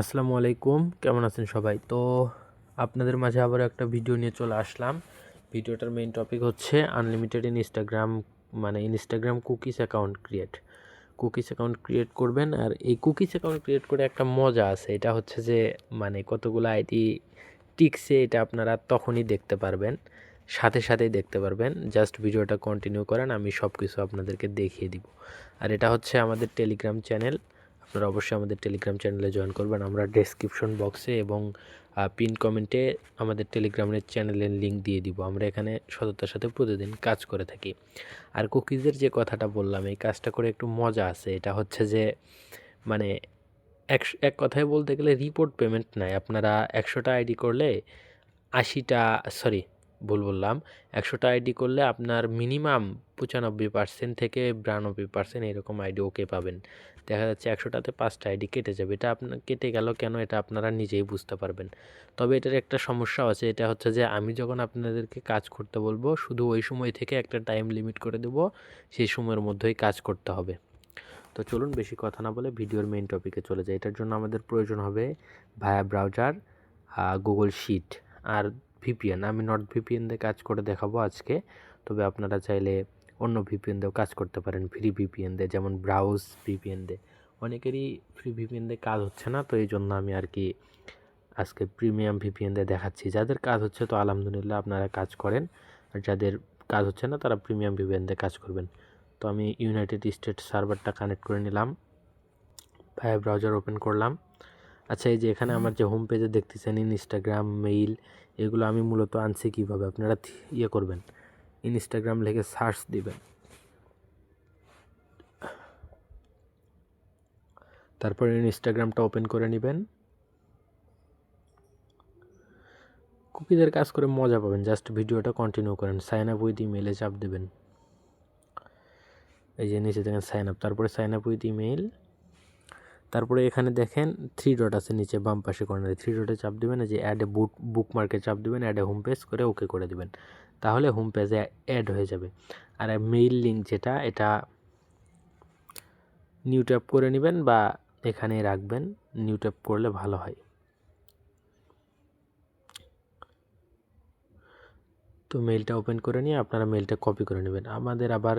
আসসালামু আলাইকুম, কেমন আছেন সবাই? তো আপনাদের মাঝে আবার একটা ভিডিও নিয়ে চলে আসলাম। ভিডিওটার মেইন টপিক হচ্ছে আনলিমিটেড ইনস্টাগ্রাম মানে Instagram cookies account create cookies account create করবেন, আর এই কুকিজ অ্যাকাউন্ট ক্রিয়েট করে একটা মজা আছে, এটা হচ্ছে যে মানে কতগুলো আইডি টিকসে এটা আপনারা তখনই দেখতে পারবেন, সাথে সাথেই দেখতে পারবেন। জাস্ট ভিডিওটা কন্টিনিউ করেন, আমি সব কিছু আপনাদেরকে দেখিয়ে দিব। আর এটা হচ্ছে আমাদের টেলিগ্রাম চ্যানেল আপনারা অবশ্যই আমাদের টেলিগ্রাম চ্যানেলে জয়েন করবেন। আমরা ডেসক্রিপশন বক্সে এবং পিন কমেন্টে আমাদের টেলিগ্রামের চ্যানেলের লিঙ্ক দিয়ে দিব। আমরা এখানে সততার সাথে প্রতিদিন কাজ করে থাকি। আর কুকিজের যে কথাটা বললাম, এই কাজটা করে একটু মজা আছে। এটা হচ্ছে যে মানে এক এক কথায় বলতে গেলে রিপোর্ট পেমেন্ট নাই। আপনারা একশোটা আইডি করলে আশিটা সরি ভুল বললাম। একশোটা আইডি করলে আপনার মিনিমাম পঁচানব্বই পার্সেন্ট থেকে বিরানব্বই পার্সেন্ট এরকম আইডি ওকে পাবেন। দেখা যাচ্ছে একশোটাতে পাঁচটা আইডি কেটে যাবে। এটা আপনার কেটে গেল কেন এটা আপনারা নিজেই বুঝতে পারবেন। তবে এটার একটা সমস্যা আছে। এটা হচ্ছে যে আমি যখন আপনাদেরকে কাজ করতে বলব, শুধু ওই সময় থেকে একটা টাইম লিমিট করে দেবো, সেই সময়ের মধ্যেই কাজ করতে হবে। তো চলুন বেশি কথা না বলে ভিডিওর মেইন টপিকে চলে যাই। এটার জন্য আমাদের প্রয়োজন হবে ভায়া ব্রাউজার গুগল শিট আর ভিপিএন আমি নট ভিপিএন দিয়ে কাজ করে দেখাবো আজকে। তবে আপনারা চাইলে অন্য ভিপিএন দিয়েও কাজ করতে পারেন ফ্রি ভিপিএন দিয়ে যেমন ব্রাউজ ভিপিএন দিয়ে অনেকেরই ফ্রি ভিপিএন দিয়ে কাজ হচ্ছে না, তো এই জন্য আমি আর কি আজকে প্রিমিয়াম ভিপিএন দিয়ে দেখাচ্ছি। যাদের কাজ হচ্ছে, তো আলহামদুলিল্লাহ আপনারা কাজ করেন। আর যাদের কাজ হচ্ছে না, তারা প্রিমিয়াম ভিপিএন দিয়ে কাজ করবেন। তো আমি ইউনাইটেড স্টেট সার্ভারটা কানেক্ট করে নিলাম। ভায়া ব্রাউজার ওপেন করলাম। আচ্ছা এই যে এখানে আমার যে হোম পেজে দেখতেছেন ইনস্টাগ্রাম মেইল এগুলো আমি মূলত আনছি কীভাবে? আপনারা ইয়ে করবেন। ইনস্টাগ্রাম লিখে সার্চ দিবেন। তারপর ইনস্টাগ্রামটা ওপেন করে নেবেন। কুকিদের কাজ করে মজা পাবেন। জাস্ট ভিডিওটা কন্টিনিউ করেন। সাইন আপ উইথ ইমেলে চাপ দেবেন। এই যে নিচে দেখেন সাইন আপ তারপরে সাইন আপ উইথ ইমেল তারপরে এখানে দেখেন থ্রি ডট আছে নিচে, বাম পাশে কর্নারে থ্রি ডটে চাপ দেবেন যে অ্যাডে বুক বুক মার্কে চাপ দেবেন অ্যাডে হোম পেজ করে ওকে করে দেবেন। তাহলে হোম পেজে অ্যাড হয়ে যাবে। আর মেইল লিঙ্ক যেটা, এটা নিউ ট্যাপ করে নেবেন বা এখানে রাখবেন নিউ ট্যাপ করলে ভালো হয়। তো মেলটা ওপেন করে নিয়ে আপনারা মেলটা কপি করে নেবেন। আমাদের আবার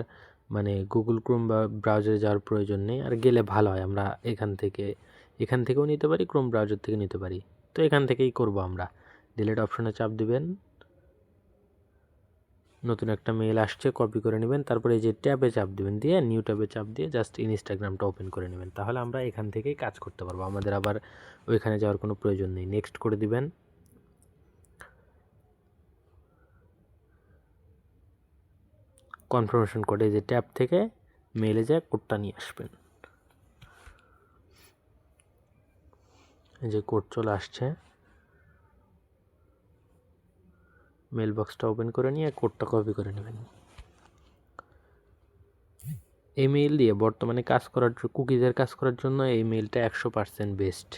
মানে গুগল ক্রোম বা ব্রাউজারে যাওয়ার প্রয়োজন নেই। আর গেলে ভালো হয়, আমরা এখান থেকে, এখান থেকেও নিতে পারি ক্রোম ব্রাউজার থেকে নিতে পারি। তো এখান থেকেই করব আমরা। ডিলেট অপশনে চাপ দিবেন। নতুন একটা মেল আসছে কপি করে নেবেন। তারপরে এই যে ট্যাবে চাপ দিবেন দিয়ে নিউ ট্যাবে চাপ দিয়ে জাস্ট ইনস্টাগ্রামটা ওপেন করে নেবেন। তাহলে আমরা এখান থেকেই কাজ করতে পারব। আমাদের আবার ওইখানে যাওয়ার কোনো প্রয়োজন নেই। নেক্সট করে দিবেন। কনফার্মেশন কোডে যে ট্যাব থেকে মেলে যায় কোডটা নিয়ে আসবেন। এই যে কোড চলে আসছে। মেল বক্সটা ওপেন করে নিয়ে কোডটা কপি করে নেবেন। এই মেইল দিয়ে বর্তমানে কাজ করার কুকিজের কাজ করার জন্য এই মেইলটা একশো পার্সেন্ট বেস্ট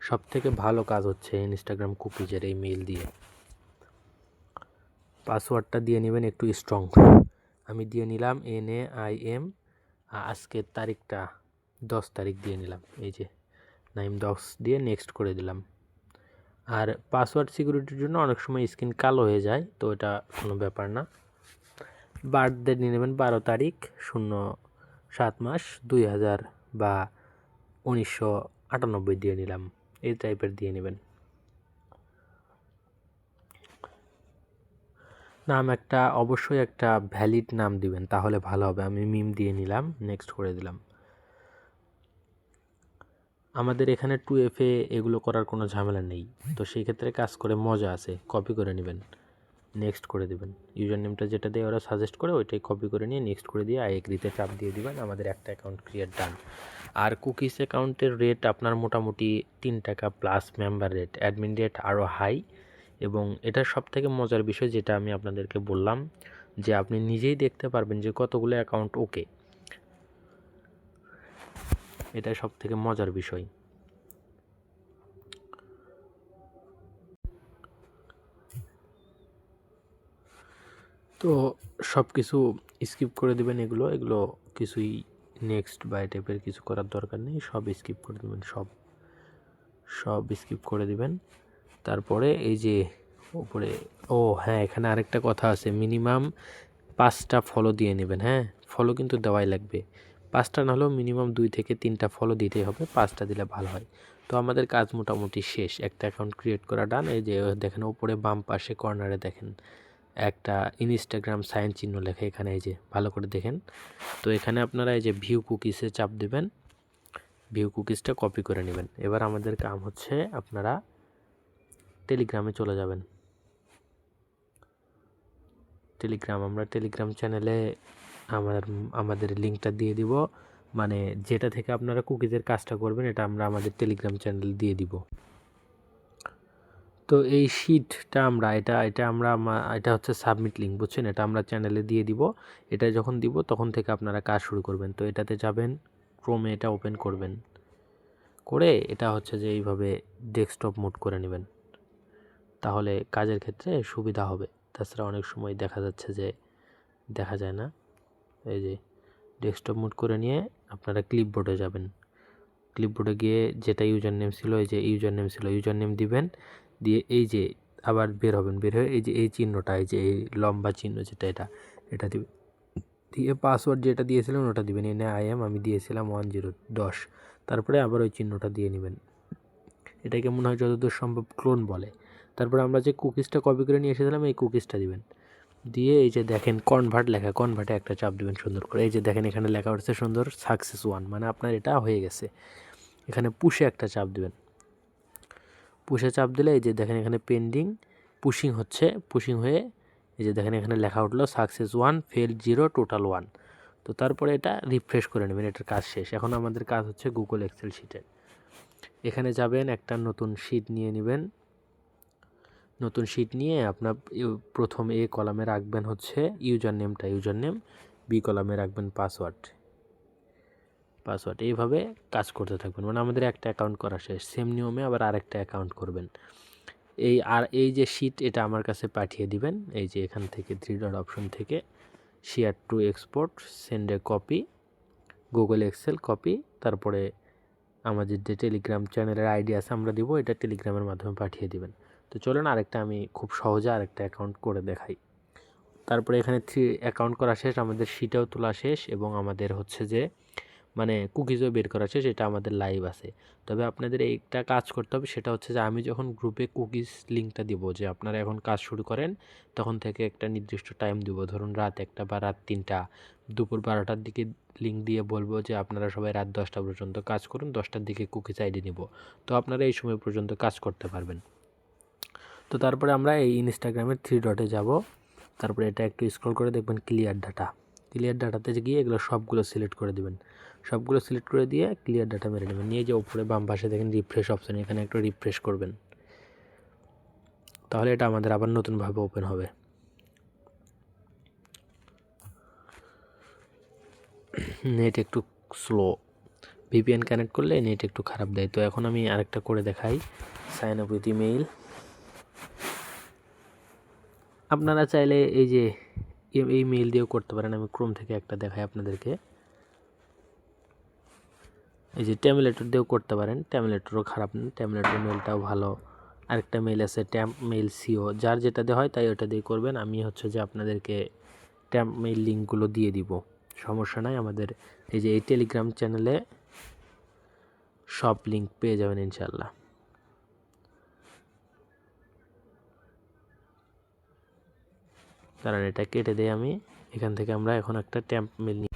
সব থেকে ভালো কাজ হচ্ছে ইনস্টাগ্রাম কুকিজের এই মেইল দিয়ে। পাসওয়ার্ডটা দিয়ে নেবেন একটু স্ট্রং আমি দিয়ে নিলাম এন এ আই এম আজকের তারিখটা দশ তারিখ দিয়ে নিলাম। এই যে নাইম দশ দিয়ে নেক্সট করে দিলাম। আর পাসওয়ার্ড সিকিউরিটির জন্য অনেক সময় স্ক্রিন কালো হয়ে যায়, তো এটা কোনো ব্যাপার না। বার্থডে নিয়ে নেবেন বারো তারিখ, শূন্য সাত মাস, দুই হাজার বা উনিশশো আটানব্বই দিয়ে নিলাম। এই টাইপের দিয়ে নেবেন। নাম একটা, অবশ্যই একটা ভ্যালিড নাম দিবেন, তাহলে ভালো হবে। আমি মিম দিয়ে নিলাম নেক্সট করে দিলাম। আমাদের এখানে টু এফে এগুলো করার কোনো ঝামেলা নেই। তো সেই ক্ষেত্রে কাজ করে মজা আছে কপি করে নেবেন। নেক্সট করে দেবেন। ইউজার নেমটা যেটা দিয়ে ওরা সাজেস্ট করে, ওইটাই কপি করে নিয়ে নেক্সট করে দিয়ে আই এগ্রিতে চাপ দিয়ে দিবেন, আমাদের একটা অ্যাকাউন্ট ক্রিয়েট ডান আর কুকিস অ্যাকাউন্টের রেট আপনার মোটামুটি তিন টাকা plus member rate admin rate আরও হাই এবং এটা সব থেকে মজার বিষয় যেটা আমি আপনাদেরকে বললাম যে আপনি নিজেই দেখতে পারবেন যে কতগুলো অ্যাকাউন্ট ওকে এটা সব থেকে মজার বিষয়। তো সব কিছু স্কিপ করে দেবেন এগুলো এগুলো কিছুই নেক্সট বাই টাইপের কিছু করার দরকার নেই, সব স্কিপ করে দেবেন, সব সব স্কিপ করে দিবেন। তারপরে এই যে উপরে, ও হ্যাঁ এখানে আরেকটা কথা আছে মিনিমাম পাঁচটা ফলো দিয়ে নেবেন হ্যাঁ? ফলো কিন্তু দেওয়াই লাগবে। পাঁচটা না হলেও মিনিমাম দুই থেকে তিনটা ফলো দিতেই হবে, পাঁচটা দিলে ভালো হয়। তো আমাদের কাজ মোটামুটি শেষ, একটা অ্যাকাউন্ট ক্রিয়েট করা ডান এই যে দেখেন উপরে বাম পাশে কর্নারে দেখেন, একটা ইনস্টাগ্রাম সাইন চিহ্ন লেখা এখানে, এই যে ভালো করে দেখেন। তো এখানে আপনারা এই যে ভিউ কুকিসে চাপ দেবেন ভিউ কুকিসটা কপি করে নেবেন। এবার আমাদের কাম হচ্ছে আপনারা টেলিগ্রামে চলে যাবেন। টেলিগ্রাম আমরা টেলিগ্রাম চ্যানেলে আমার, আমাদের লিঙ্কটা দিয়ে দিব। মানে যেটা থেকে আপনারা কুকিজের কাজটা করবেন, এটা আমরা আমাদের টেলিগ্রাম চ্যানেল দিয়ে দিব। তো এই শিটটা আমরা, এটা এটা আমরা আমা- এটা হচ্ছে সাবমিট লিঙ্ক বুঝছেন? এটা আমরা চ্যানেলে দিয়ে দিব। এটা যখন দিব, তখন থেকে আপনারা কাজ শুরু করবেন। তো এটাতে যাবেন ক্রোমে এটা ওপেন করবেন। করে এটা হচ্ছে যে এইভাবে ডেস্কটপ মোড করে নেবেন। তাহলে কাজের ক্ষেত্রে সুবিধা হবে। তাছাড়া অনেক সময় দেখা যাচ্ছে যে, দেখা যায় না, এই যে ডেস্কটপ মোড করে নিয়ে আপনারা ক্লিপবোর্ডে যাবেন। ক্লিপবোর্ডে গিয়ে যেটা ইউজার নেম ছিল, এই যে ইউজার নেম ছিল ইউজার নেম দিবেন, দিয়ে এই যে আবার বের হবেন, বের হয়ে এই যে এই চিহ্নটা, এই যে এই লম্বা চিহ্ন যেটা এটা এটা দিবেন। দিয়ে পাসওয়ার্ড যেটা দিয়েছিলেন ওটা দিবেন, এনে আই এম আমি দিয়েছিলাম ওয়ান জিরো দশ। তারপরে আবার ওই চিহ্নটা দিয়ে নেবেন। এটাকে মনে হয় যতদূর সম্ভব ক্লোন বলে। তারপরে আমরা যে কুকিজটা কপি করে নিয়ে এসেছিলাম, এই কুকিজটা দিবেন। দিয়ে এই যে দেখেন কনভার্ট লেখা কনভার্টে একটা চাপ দিবেন সুন্দর করে। এই যে দেখেন এখানে লেখা উঠছে সুন্দর সাকসেস ওয়ান মানে আপনার এটা হয়ে গেছে। এখানে পুষে একটা চাপ দিবেন। পুষে চাপ দিলে এই যে দেখেন এখানে পেন্ডিং পুশিং হচ্ছে পুশিং হয়ে এই যে দেখেন এখানে লেখা উঠল success one fail zero total one তো তারপরে এটা রিফ্রেশ করে নেবেন, এটার কাজ শেষ। এখন আমাদের কাজ হচ্ছে গুগল এক্সেল শিটের এখানে যাবেন, একটা নতুন শিট নিয়ে নেবেন। নতুন শিট নিয়ে আপনার প্রথম এ কলামে রাখবেন হচ্ছে ইউজার নেমটা ইউজার নেম বি কলামে রাখবেন পাসওয়ার্ড পাসওয়ার্ড এইভাবে কাজ করতে থাকবেন। মানে আমাদের একটা অ্যাকাউন্ট করা শেষ সেম নিয়মে আবার আরেকটা অ্যাকাউন্ট করবেন। এই আর এই যে শিট এটা আমার কাছে পাঠিয়ে দিবেন। এই যে এখান থেকে থ্রি ডট অপশন থেকে share to export send copy Google Excel copy তারপরে আমাদের যে টেলিগ্রাম চ্যানেলের আইডি আছে, আমরা দিব, এটা টেলিগ্রামের মাধ্যমে পাঠিয়ে দিবেন। তো চলুন আরেকটা আমি খুব সহজে আরেকটা অ্যাকাউন্ট করে দেখাই। তারপরে এখানে থ্রি অ্যাকাউন্ট করা শেষ, আমাদের সিটাও তোলা শেষ এবং আমাদের হচ্ছে যে মানে কুকিজও বের করা শেষ, এটা আমাদের লাইভ আছে। তবে আপনাদের এইটা কাজ করতে হবে, সেটা হচ্ছে যে আমি যখন গ্রুপে কুকিজ লিঙ্কটা দিব, যে আপনারা এখন কাজ শুরু করেন, তখন থেকে একটা নির্দিষ্ট টাইম দিব। ধরুন রাত একটা বা রাত তিনটা, দুপুর বারোটার দিকে লিঙ্ক দিয়ে বলব যে আপনারা সবাই রাত দশটা পর্যন্ত কাজ করুন, দশটার দিকে কুকিজ আইডি নিব। তো আপনারা এই সময় পর্যন্ত কাজ করতে পারবেন। তো তারপরে আমরা এই ইনস্টাগ্রামের থ্রি ডটে যাব। তারপরে এটা একটু স্ক্রল করে দেখবেন ক্লিয়ার ডাটা ক্লিয়ার ডাটাতে গিয়ে এগুলো সবগুলো সিলেক্ট করে দেবেন। সবগুলো সিলেক্ট করে দিয়ে ক্লিয়ার ডাটা মেরে নেবেন। নিয়ে যে উপরে বাম পাশে দেখেন রিফ্রেশ অপশান এখানে একটু রিফ্রেশ করবেন। তাহলে এটা আমাদের আবার নতুনভাবে ওপেন হবে। নেট একটু স্লো ভিপিএন কানেক্ট করলে নেট একটু খারাপ দেয়। তো এখন আমি আরেকটা করে দেখাই। সাইন আপ উইথ ইমেইল আপনারা চাইলে এই যে এই মেইল দিয়েও করতে পারেন। আমি ক্রোম থেকে একটা দেখাই আপনাদেরকে। এই যে ট্যামলেটর দিয়েও করতে পারেন। ট্যামলেটরও খারাপ না। ট্যামলেটর মেলটাও ভালো। আরেকটা মেল আছে ট্যাম্প মেল সিও যার যেটা দিয়ে হয় তাই ওটা দিয়ে করবেন। আমি হচ্ছে যে আপনাদেরকে ট্যাম্প মেইল লিঙ্কগুলো দিয়ে দিব। সমস্যা নাই। আমাদের এই যে এই টেলিগ্রাম চ্যানেলে সব লিঙ্ক পেয়ে যাবেন ইনশাল্লাহ কারণ এটা কেটে দেয়, আমি এখান থেকে আমরা এখন একটা ট্যাম্প মেল নিই।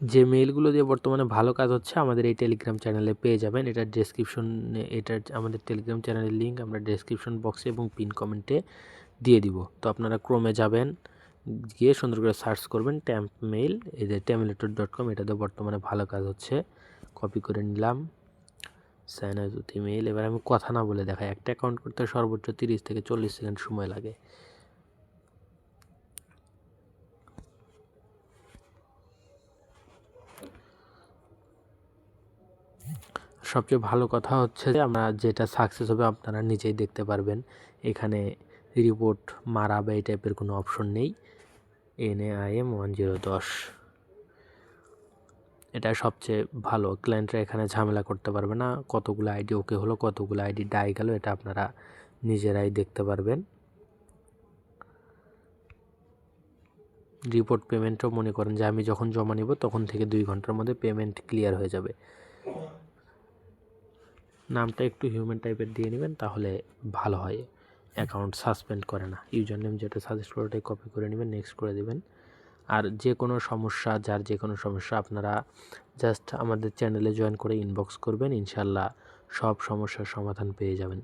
যে মেইলগুলো দিয়ে বর্তমানে ভালো কাজ হচ্ছে, আমাদের এই টেলিগ্রাম চ্যানেলে পেয়ে যাবেন। এটার ডেসক্রিপশনে এটার আমাদের টেলিগ্রাম চ্যানেলের লিঙ্ক আমরা ডেসক্রিপশন বক্সে এবং পিন কমেন্টে দিয়ে দিব। তো আপনারা ক্রোমে যাবেন, গিয়ে সুন্দর করে সার্চ করবেন ট্যাম্প মেইল এই যে ট্যামলেটর ডট কম এটাতে বর্তমানে ভালো কাজ হচ্ছে। কপি করে নিলাম সাইনাজুত ইমেইল এবার আমি কথা না বলে দেখাই, একটা অ্যাকাউন্ট করতে সর্বোচ্চ তিরিশ থেকে চল্লিশ সেকেন্ড সময় লাগে। সবচেয়ে ভালো কথা হচ্ছে যে আমরা যেটা সাকসেস হবে আপনারা নিজেই দেখতে পারবেন। এখানে রিপোর্ট মারা বা এই টাইপের কোনো অপশন নেই। N A I M one zero দশ এটা সবচেয়ে ভালো। ক্লায়েন্টরা এখানে ঝামেলা করতে পারবে না। কতগুলো আইডি ওকে হলো, কতগুলো আইডি ডাই গেল, এটা আপনারা নিজেরাই দেখতে পারবেন। রিপোর্ট পেমেন্টও মনে করেন যে আমি যখন জমা নিব, তখন থেকে দুই ঘণ্টার মধ্যে পেমেন্ট ক্লিয়ার হয়ে যাবে। নামটা একটু হিউম্যান টাইপের দিয়ে নেবেন, তাহলে ভালো হয়। অ্যাকাউন্ট সাসপেন্ড করে না। ইউজার নেম যেটা সাজেস্ট করে ওটাই কপি করে নেবেন নেক্সট করে দেবেন। আর যে কোনো সমস্যা, যার যে কোনো সমস্যা, আপনারা জাস্ট আমাদের চ্যানেলে জয়েন করে ইনবক্স করবেন, ইনশাল্লাহ সব সমস্যার সমাধান পেয়ে যাবেন।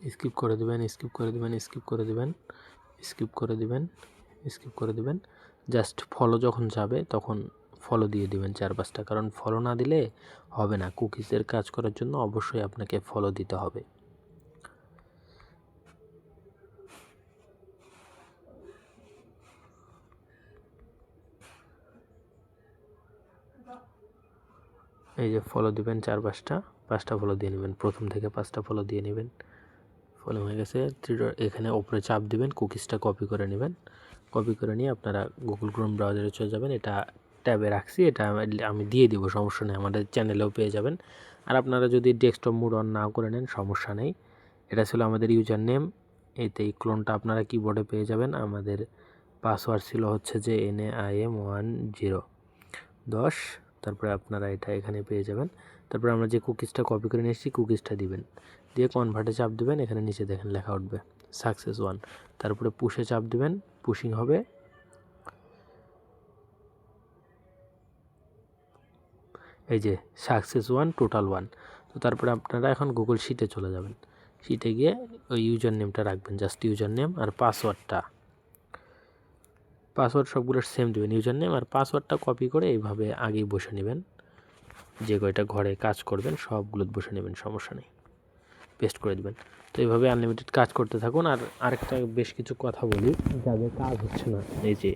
স্কিপ করে দিবেন স্কিপ করে দিবেন স্কিপ করে দিবেন স্কিপ করে দিবেন স্কিপ করে দিবেন। জাস্ট ফলো যখন যাবে, তখন ফলো দিয়ে দিবেন চার পাঁচটা। কারণ ফলো না দিলে হবে না। কুকিজের কাজ করার জন্য অবশ্যই আপনাকে ফলো দিতে হবে। এই যে ফলো দিবেন চার পাঁচটা পাঁচটা ফলো দিয়ে নেবেন। প্রথম থেকে পাঁচটা ফলো দিয়ে নেবেন। ফলো হয়ে গেছে। থ্রি- এখানে ওপরে চাপ দিবেন কুকিজটা কপি করে নেবেন। কপি করে নিয়ে আপনারা গুগল ক্রোম ব্রাউজারে চলে যাবেন। এটা ট্যাবে রাখছি, এটা আমি- আমি দিয়ে দিব, সমস্যা নেই, আমাদের চ্যানেলেও পেয়ে যাবেন। আর আপনারা যদি ডেস্কটপ মুড অন না করে নেন, সমস্যা নেই। এটা ছিল আমাদের ইউজার নেম এতে এই ক্লোনটা আপনারা কিবোর্ডে পেয়ে যাবেন। আমাদের পাসওয়ার্ড ছিল হচ্ছে যে N A I M one zero দশ তারপরে আপনারা এটা এখানে পেয়ে যাবেন। তারপরে আমরা যে কুকিজটা কপি করে নিয়ে এসেছি, কুকিজটা দিবেন। দিয়ে কনভার্টে চাপ দিবেন, এখানে নিচে দেখেন লেখা উঠবে সাকসেস ওয়ান তারপরে পুষে চাপ দিবেন পুশিং হবে, এই যে সাকসেস ওয়ান টোটাল ওয়ান তো তারপরে আপনারা এখন গুগল শিটে চলে যাবেন। শিটে গিয়ে ওই ইউজার নেমটা রাখবেন জাস্ট ইউজার নেম আর পাসওয়ার্ডটা পাসওয়ার্ড সবগুলো সেম দেবেন। ইউজার নেম আর পাসওয়ার্ডটা কপি করে এইভাবে আগেই বসে নেবেন। যে কয়টা ঘরে কাজ করবেন, সবগুলো বসে নেবেন, সমস্যা নেই। পেস্ট করে দেবেন। তো এইভাবে আনলিমিটেড কাজ করতে থাকুন। আর আরেকটা বেশ কিছু কথা বলি, যাদের কাজ হচ্ছে না, এই যে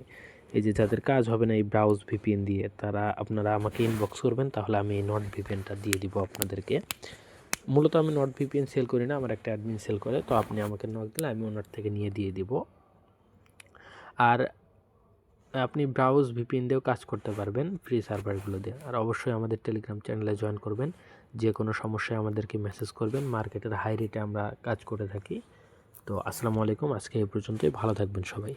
এই যে যাদের কাজ হবে না এই ব্রাউজ ভিপিএন দিয়ে, তারা আপনারা আমাকে ইনবক্স করবেন, তাহলে আমি এই নট ভিপিএনটা দিয়ে দিব আপনাদেরকে। মূলত আমি নট ভিপিএন সেল করি না, আমার একটা অ্যাডমিন সেল করে। তো আপনি আমাকে নক দিলে আমি ওনার থেকে নিয়ে দিয়ে দিব। আর আপনি ব্রাউজ ভিপিএন দিয়েও কাজ করতে পারবেন ফ্রি সার্ভারগুলো দিয়ে। আর অবশ্যই আমাদের টেলিগ্রাম চ্যানেলে জয়েন করবেন। যে কোনো সমস্যায় আমাদেরকে মেসেজ করবেন মার্কেটের হাই রেটে আমরা কাজ করে থাকি। তো আসসালামু আলাইকুম, আজকে এই পর্যন্তই। ভালো থাকবেন সবাই।